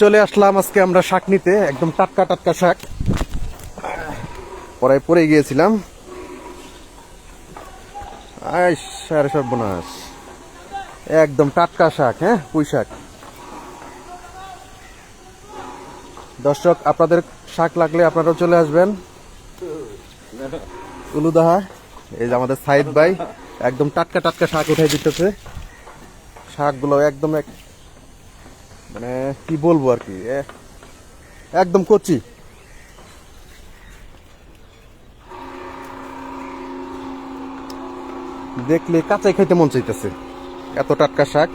চলে আসলাম আজকে আমরা শাক নিতে, একদম টাটকা টাটকা শাক। পরে পরে গিয়েছিলাম। সর্বনাশ। একদম টাটকা শাক হ্যাঁ? পুঁই শাক। দর্শক, আপনাদের শাক লাগলে আপনারাও চলে আসবেন। উলুদাহা, এই যে আমাদের সাইদ ভাই, একদম টাটকা টাটকা শাক উঠাই দিতেছে। শাকগুলো একদম এক মানে কি বলব আর কি একদম কচি দেখলে কাঁচাই খাইতে মন চাইতেছে, এত টাটকা শাক।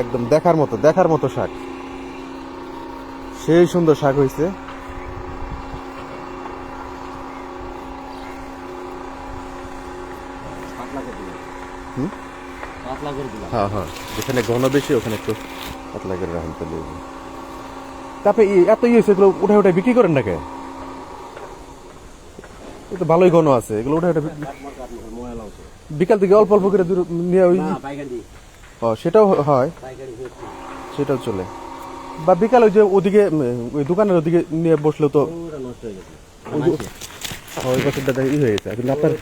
একদম দেখার মতো দেখার মতো শাক। সেই সুন্দর শাক হয়েছে হুম? পাতলা করে দিলাম হ্যাঁ হ্যাঁ। যেখানে ঘন বেশি ওখানে একটু পাতলা করে রাখেন তাহলে। তারপরে এত ইয়ে হয়েছে এগুলো উঠে উঠে বিক্রি করেন না কে তো ভালোই ঘন আছে এগুলো উঠে উঠে বিকাল থেকে অল্প অল্প করে নিয়ে ওই ও, সেটাও হয়। সেটাও চলে। বা বিকাল ওই যে ওদিকে ওই দোকানের ওদিকে নিয়ে বসলেও তো ওই বছরটা ই হয়ে গেছে। কিন্তু আপনার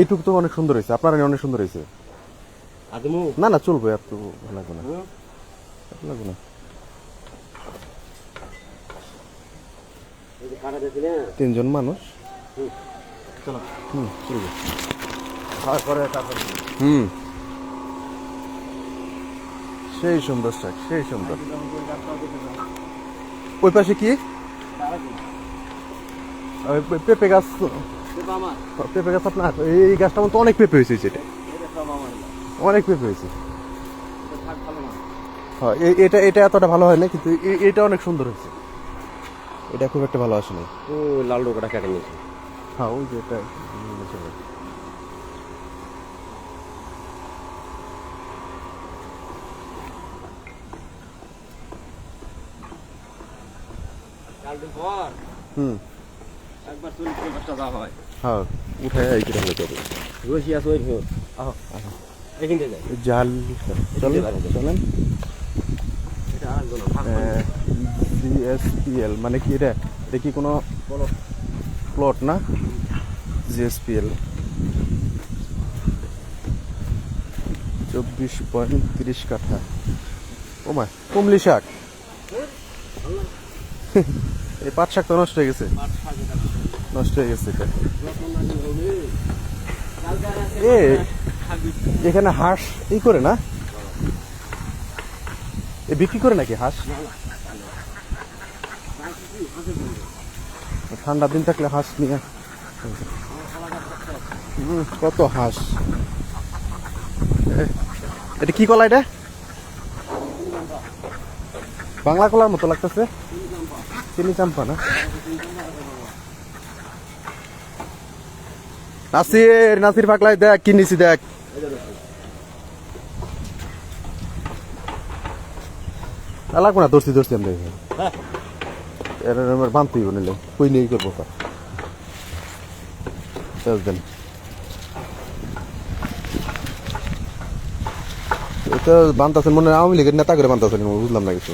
এইটুকু তো অনেক সুন্দর হয়েছে। আপনার অনেক সুন্দর হয়েছে। না না চলবে এত ভালো লাগবে না। ভালো লাগবে না। তিনজন মানুষ। হুম। চলবে হুম সেই সুন্দর সেই সুন্দর। ওই পাশে কি? পেঁপে গাছ আমার। পেঁপে গাছ আপনার? এই গাছটা মতো অনেক পেঁপে হয়েছে এটা অনেক পেঁপে হয়েছে। হ্যাঁ এটা এটা এতটা ভালো হয় না কিন্তু এটা অনেক সুন্দর হয়েছে। এটা খুব একটা ভালো আসেনি। ও লাল ডোকাটা কেটে নিয়েছি। হ্যাঁ ওই যে এটা হুম। একবার চল্লিশ পঞ্চাশটা দাম হয়। হ্যাঁ উঠে এই করে হলে যাবে রসি আছে ওই ভিতর এখান থেকে জাল চলেন চলেন। এটা আর কোনো ভাগ জিএসপিএল মানে কি এটা? এটা কি কোনো প্লট না? জিএসপিএল। চব্বিশ পয়েন্ট তিরিশ কাঠা। ও মা কুমলি শাক। এই পাট শাক তো নষ্ট হয়ে গেছে। নষ্ট হয়ে গেছে এটা। এ এখানে হাঁস এই করে না? এ বিক্রি করে নাকি হাঁস? ঠান্ডা দিন থাকলে হাঁস নিয়ে। কত হাঁস? এটা কি কলা এটা? বাংলা কলার মতো লাগতেছে। চিনি চাম্পা না? নাসির নাসির পাকলাই দেখ, কি নিছি দেখ। লাগবো না দর্শি দর্শি আমরা এর আমার বানতেই নিলে কই নিয়ে করব দেন। এটা বানতাছেন মনে হয় আওয়ামী লীগের নেতা করে বানতাছেন বুঝলাম না কিছু।